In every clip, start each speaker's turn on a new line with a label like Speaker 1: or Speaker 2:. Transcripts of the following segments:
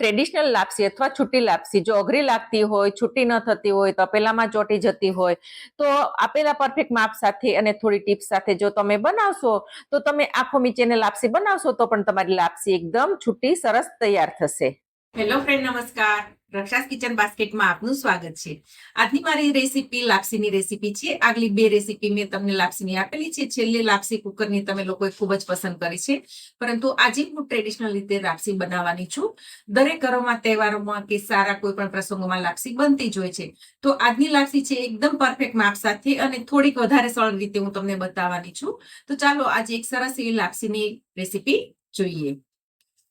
Speaker 1: Traditional લાપસી અથવા છૂટી લાપસી. જો અઘરી લાગતી હોય, છૂટી ન થતી હોય, તો પેલામાં ચોટી જતી હોય, તો આપેલા પરફેક્ટ માપ સાથે અને થોડી ટિપ્સ સાથે જો તમે બનાવશો, તો તમે આખો નીચેને લાપસી બનાવશો, તો પણ તમારી લાપસી એકદમ છૂટી સરસ તૈયાર થશે.
Speaker 2: હેલો ફ્રેન્ડ નમસ્કાર. રક્ષાસ કિચન બાસ્કેટમાં આપનું સ્વાગત છે. આજની મારી રેસીપી લાપસીની રેસીપી છે. આગલી બે રેસીપી મેં તમને લાપસીની આપેલી છે. છેલ્લે લાપસી કુકરની તમે લોકોએ ખૂબ જ પસંદ કરી છે. પરંતુ આજે હું ટ્રેડિશનલ રીતે લાપસી બનાવવાની છું. દરેક ઘરોમાં, તહેવારોમાં કે સારા કોઈ પણ પ્રસંગોમાં લાપસી બનતી જ હોય છે. તો આજની લાપસી છે એકદમ પરફેક્ટ માપ સાથે અને થોડીક વધારે સરળ રીતે હું તમને બતાવવાની છું. તો ચાલો આજે એક સરસ એવી લાપસીની રેસીપી જોઈએ.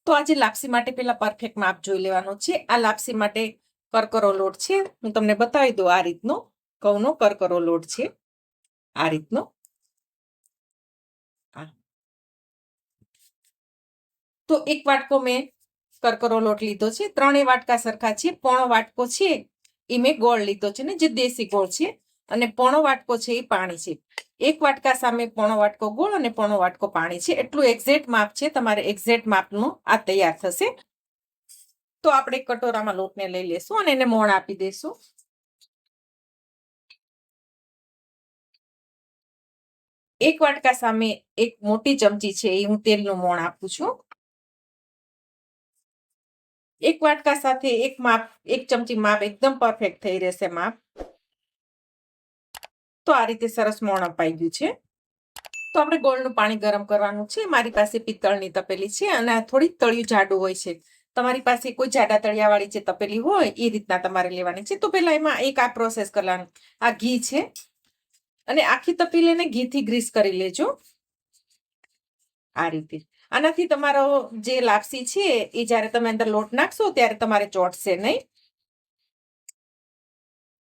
Speaker 2: તો આજે લાપસી માટે પેલા પરફેક્ટ માપ જોઈ લેવાનો છે. આ લાપસી માટે કરકરો લોટ છે. હું તમને બતાવી દઉં આ રીતનો, ઘઉંનો કરકરો લોટ છે. આ રીતનો. તો એક વાટકો મેં કરકરો લોટ લીધો છે. ત્રણેય વાટકા સરખા છે. પોણો વાટકો છે એ મેં ગોળ લીધો છે ને, જે દેશી ગોળ છે. અને પોણો વાટકો છે એ પાણી છે. એક વાટકા સામે પોણો વાટકો ગોળ અને પોણો વાટકો પાણી છે. એટલું એક્ઝેક્ટ માપ છે. તમારે એક્ઝેક્ટ માપનું આ તૈયાર થશે. તો આપણે કટોરામાં લોટને લઈ લેશું અને એને મોણ આપી દઈશું એક વાટકા સામે એક મોટી ચમચી છે એ હું તેલનું મોણ આપું છું. એક વાટકા સાથે એક માપ, એક ચમચી માપ એકદમ પરફેક્ટ થઈ રહેશે માપ. તો આ રીતે સરસ મોણ અપાઈ ગયું છે. તો આપણે ગોળનું પાણી ગરમ કરવાનું છે. મારી પાસે પિત્તળની તપેલી છે અને આ થોડી તળિયું જાડું હોય છે. તમારી પાસે કોઈ જાડા તળિયાવાળી જે તપેલી હોય એ રીતના તમારે લેવાની છે. તો પહેલા એમાં એક આ પ્રોસેસ કરવાનું. આ ઘી છે. અને આખી તપેલીને ઘીથી ગ્રીસ કરી લેજો. આ રીતે. આનાથી તમારો જે લાપસી છે એ જ્યારે તમે અંદર લોટ નાખશો ત્યારે તમારે ચોટશે નહીં.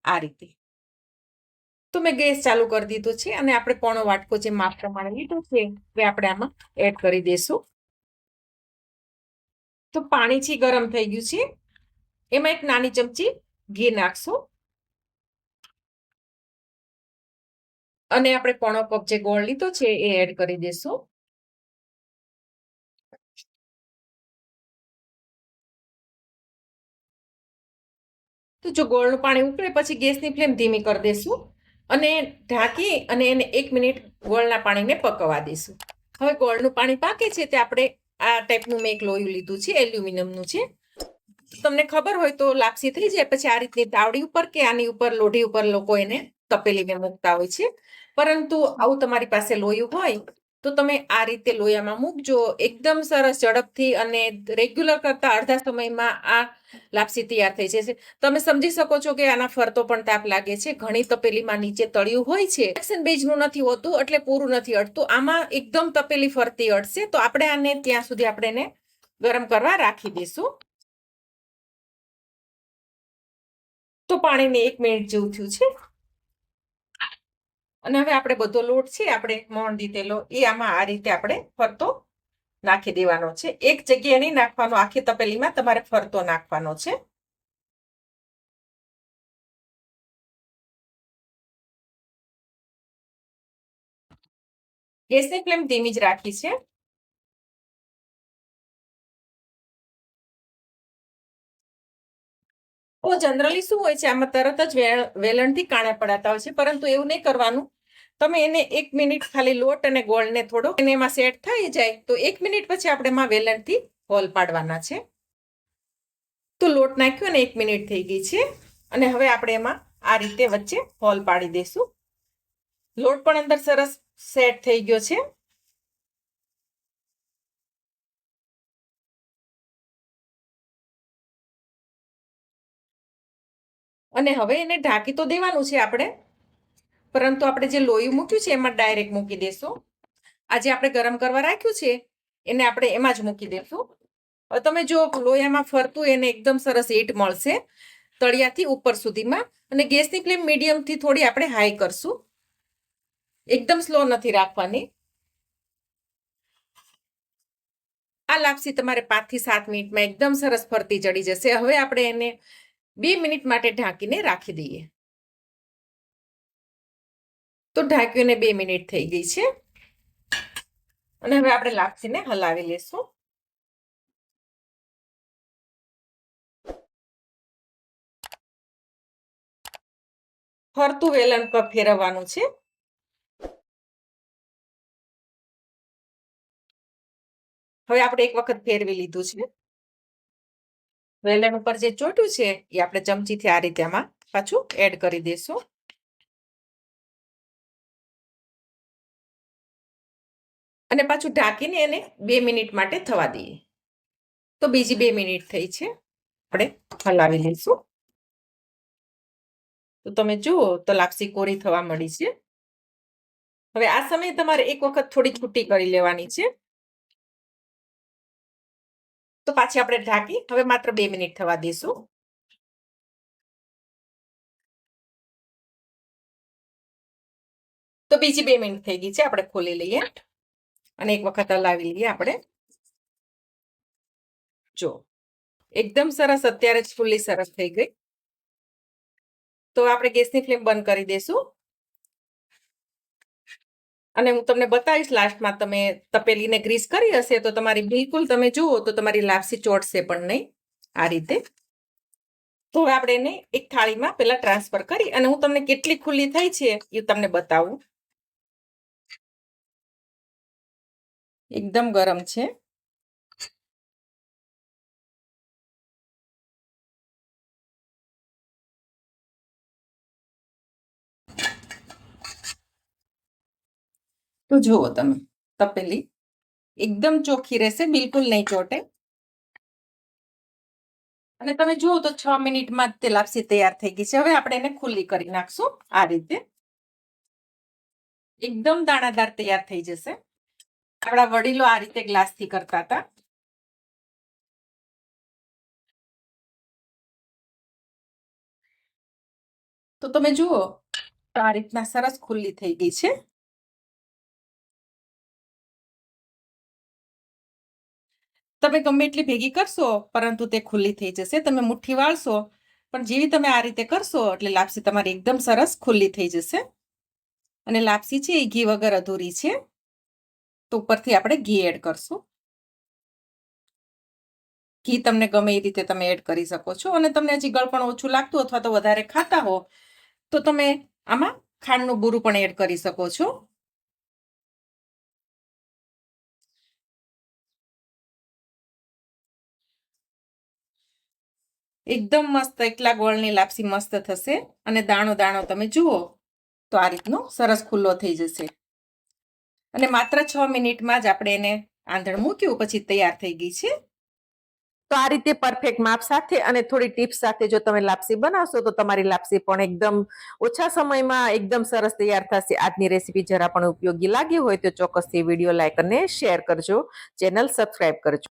Speaker 2: આ રીતે. તો મેં ગેસ ચાલુ કરી દીધો છે અને આપણે પોણો વાટકો જે માપ પ્રમાણે લીધો છે તે આપણે આમાં એડ કરી દઈશું તો પાણી છે ગરમ થઈ ગયું છે. એમાં એક નાની ચમચી ઘી નાખશું. અને આપણે પોણો કપ જે ગોળ લીધો છે એ એડ કરી દઈશું તો જો ગોળનું પાણી ઉકળે પછી ગેસની ફ્લેમ ધીમી કરી દઈશું અને ઢાંકી અને એને એક મિનિટ ગોળના પાણીને પકવવા દઈશું. હવે ગોળનું પાણી પાકે છે તે આપણે આ ટાઈપનું મેં એક લોયું લીધું છે, એલ્યુમિનિયમનું છે. તમને ખબર હોય તો લાપસી થઈ જાય, પછી આ રીતની તાવડી ઉપર કે આની ઉપર, લોઢી ઉપર લોકો એને તપેલીને મૂકતા હોય છે. પરંતુ આવું તમારી પાસે લોયું હોય તો તમે આ રીતે લોયામાં મૂકજો. એકદમ સરસ ઝડપથી અને રેગ્યુલર કરતા અડધા સમયમાં આ લાપસી તૈયાર થઈ જશે. તમે સમજી શકો છો કે આના ફરતો પણ તાપ લાગે છે. ઘણી તપેલીમાં નીચે તળિયું હોય છે. એક્શન બેઝનું નથી હોતું એટલે પૂરું નથી અડતું. આમાં એકદમ તપેલી ફરતી અડશે તો આપણે આને ત્યાં સુધી આપણે એને ગરમ કરવા રાખી દઈશું. તો પાણીને એક મિનિટ જેવું થયું છે. અને હવે આપણે બધો લોટ છે, આપણે મોણ દીધેલો, એ આમાં આ રીતે આપણે ફરતો નાખી દેવાનો છે. એક જગ્યાએ નહીં નાખવાનો, આખી તપેલીમાં તમારે ફરતો નાખવાનો છે. ગેસની ફ્લેમ ધીમી જ રાખી છે. તો જનરલી શું હોય છે? આમાં તરત જ વેલણથી કાણા પડાતા હોય છે, પરંતુ એવું નહીં કરવાનું. તમે એને એક મિનિટ ખાલી લોટ અને ગોળને થોડો, એને એમાં સેટ થઈ જાય, તો એક મિનિટ પછી આપણે એમાં વેલણથી હોલ પાડવાના છે. તો લોટ નાખ્યો ને એક મિનિટ થઈ ગઈ છે, અને હવે આપણે એમાં આ રીતે વચ્ચે હોલ પાડી દઈશું. લોટ પણ અંદર સરસ સેટ થઈ ગયો છે. અને હવે એને ઢાંકી તો દેવાનું છે આપણે. પરંતુ આપણે જે લોહી મૂક્યું છે એમાં ડાયરેક્ટ મૂકી દેશું. આજે આપણે ગરમ કરવા રાખ્યું છે, એને આપણે એમાં જ મૂકી દેશું. હવે તમે જો લોહીમાં ફરતું એને એકદમ સરસ હીટ મળશે તળિયાથી ઉપર સુધીમાં. અને ગેસની ફ્લેમ મીડિયમથી થોડી આપણે હાઈ કરશું. એકદમ સ્લો નથી રાખવાની. આ લાપસી તમારે પાંચથી સાત મિનિટમાં એકદમ સરસ ફરતી ચડી જશે. હવે આપણે એને બે મિનિટ માટે ઢાંકીને રાખી દઈએ. તો ઢાંકીને બે મિનિટ થઈ ગઈ છે. અને હવે આપણે લાપસીને હલાવી લેશું. ફરતું વેલણ પર ફેરવવાનું છે. હવે આપણે એક વખત ફેરવી લીધું છે. વેલણ ઉપર જે ચોટ્યું છે, એ આપણે ચમચીથી આ રીતે આમાં પાછું એડ કરી દઈશું. અને પાછું ઢાંકીને એને બે મિનિટ માટે થવા દઈએ. તો બીજી બે મિનિટ થઈ છે. આપણે હલાવી લઈશું. તો તમે જુઓ તો લાપસી કોરી થવા મળી છે. હવે આ સમયે તમારે એક વખત થોડી છૂટી કરી લેવાની છે. તો પાછી આપણે ઢાંકી, હવે માત્ર બે મિનિટ થવા દઈશું તો બીજી બે મિનિટ થઈ ગઈ છે, આપણે ખોલી લઈએ. અને એક વખત હલાવી લઈએ આપણે. જો, એકદમ સરસ, અત્યારે જ ફૂલ્લી સરસ થઈ ગઈ. તો આપણે ગેસની ફ્લેમ બંધ કરી દઈશું અને હું તમને બતાવીશ લાસ્ટમાં તમે તપેલીને ગ્રીસ કરી હશે તો તમારી બિલકુલ તમે જુઓ તો તમારી લાપસી ચોટશે પણ નહીં આ રીતે. તો હવે આપણે એને એક થાળીમાં પેલા ટ્રાન્સફર કરી અને હું તમને કેટલી ખુલ્લી થઈ છે એ તમને બતાવું. એકદમ ગરમ છે. તો જુઓ તમે, તપેલી એકદમ ચોખ્ખી રહેશે, બિલકુલ નહીં ચોટે. અને તમે જુઓ તો છ મિનિટમાં તે લાપસી તૈયાર થઈ ગઈ છે. હવે આપણે એને ખુલ્લી કરી નાખશું આ રીતે. એકદમ દાણાદાર તૈયાર થઈ જશે. આપણા વડીલો આ રીતે ગ્લાસથી કરતા હતા. તો તમે જુઓ તો આ રીતના સરસ ખુલ્લી થઈ ગઈ છે. તમે ગમે એટલી ભેગી કરશો, પરંતુ તે ખુલ્લી થઈ જશે, તમે મુઠ્ઠી વાળશો, પણ જેવી તમે આ રીતે કરશો, એટલે લાપસી તમારી એકદમ સરસ ખુલ્લી થઈ જશે. અને લાપસી છે એ ઘી વગર અધૂરી છે. તો ઉપરથી આપણે ઘી એડ કરશું. ઘી તમને ગમે એ રીતે તમે એડ કરી શકો છો. અને તમને હજી ગળપણ ઓછું લાગતું અથવા તો વધારે ખાતા હો, તો તમે આમાં ખાંડનું બુરું પણ એડ કરી શકો છો. એકદમ મસ્ત, એકલા ગોળની લાપસી મસ્ત થશે. અને દાણો દાણો તમે જુઓ, તો આ રીતનો સરસ ખુલ્લો થઈ જશે. અને માત્ર છ મિનિટમાં જ આપણે એને આંધણ મૂક્યું, પછી તૈયાર થઈ ગઈ છે.
Speaker 1: તો આ રીતે પરફેક્ટ માપ સાથે અને થોડી ટિપ્સ સાથે જો તમે લાપસી બનાવશો, તો તમારી લાપસી પણ એકદમ ઓછા સમયમાં એકદમ સરસ તૈયાર થશે. આજની રેસીપી જરા પણ ઉપયોગી લાગી હોય તો ચોક્કસથી વીડિયો લાઇક અને શેર કરજો. ચેનલ સબસ્ક્રાઇબ કરજો.